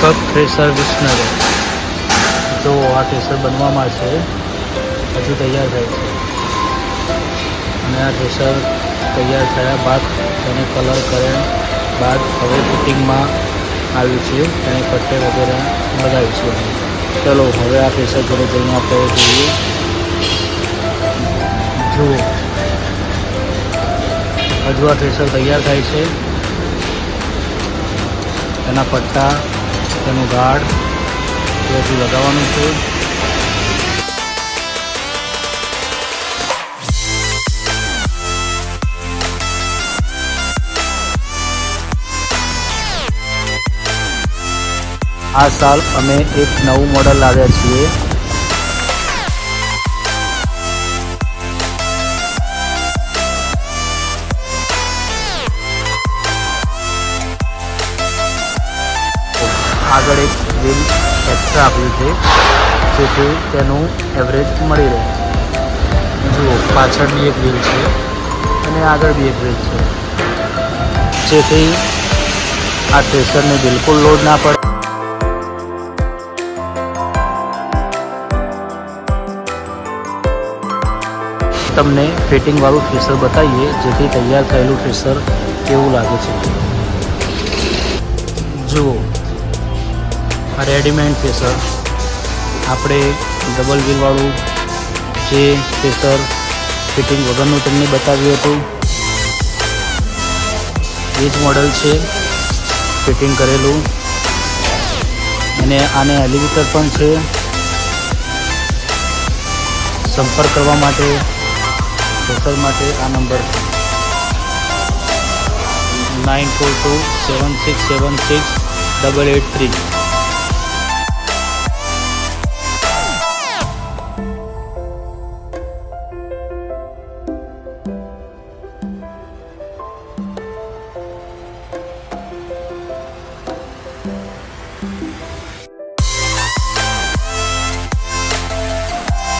દીપક thresher વિસનર તો આ thresher બનવામાં છે. હજુ તૈયાર થાય છે. અને આ થ્રેસર તૈયાર થયા બાદ તેને કલર કર્યા બાદ હવે ફિટિંગમાં આવ્યું છે. તેને પટ્ટે વગેરે લગાવીશું ચલો, હવે આ થ્રેસર જોડે જઈને આપણે જોઈએ. જુઓ. હજુ આ થ્રેસર તૈયાર થાય છે. એના પટ્ટા તેનું ગાઢ બધું લગાવવાનું છે. આ સાલ અમે એક નવું મોડલ લાવ્યા છીએ. આગળ એક વ્હીલ એક્સ્ટ્રા આપ્યું છે, જેથી તેનું એવરેજ મળી રહે. જુઓ પાછળ બી એક વ્હીલ છે અને આગળ બી એક વ્હીલ છે. જેથી આ ટ્રેસરને બિલકુલ લોડ ના પડે. તમને ફિટિંગવાળું થ્રેસર બતાવીએ, જેથી તૈયાર થયેલું થ્રેસર કેવું લાગે છે. જુઓ આ રેડીમેડ થ્રેસર આપણે ડબલ વ્હીલવાળું જે થ્રેસર ફિટિંગ વગરનું તમને બતાવ્યું હતું. એ જ મોડલ છે, ફિટિંગ કરેલું. અને આને એલિવેટર પણ છે. સંપર્ક કરવા માટે થ્રેસર માટે આ number nine four two seven six seven six double eight three.